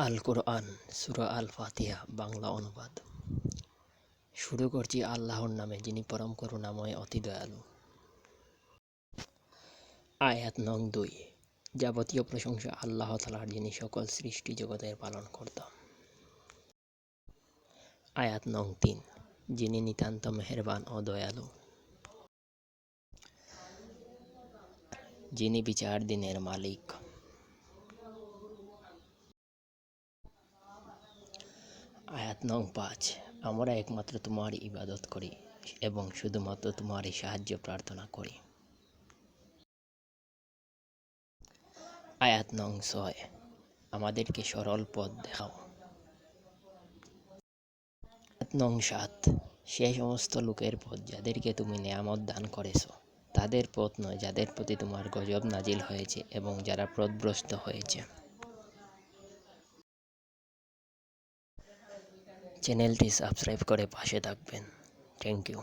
আল কোরআন সুরা আল ফাতিহা বাংলা অনুবাদ। শুরু করছি আল্লাহর নামে, যিনি পরম করুণাময়, অতি দয়ালু। আয়াত নং দুই। যাবতীয় প্রশংসা আল্লাহ তালার যিনি সকল সৃষ্টি জগতের পালন করতাম আয়াত নং তিন। যিনি নিতান্ত মেহেরবান ও দয়ালু। যিনি বিচার দিনের মালিক। আয়াত নং পাঁচ, আমরা একমাত্র তোমারই ইবাদত করি এবং শুধুমাত্র তোমারই সাহায্য প্রার্থনা করি। আয়াত নং ছয়, আমাদেরকে সরল পথ দেখাও। আয়াত নং সাত, সে সমস্ত লোকের পথ যাদেরকে তুমি নেয়ামত দান করেছ, তাদের পথ নয়, যাদের প্রতি তোমার গজব নাজিল হয়েছে এবং যারা পথভ্রষ্ট হয়েছে। চ্যানেলটি সাবস্ক্রাইব করে পাশে থাকবেন। Thank you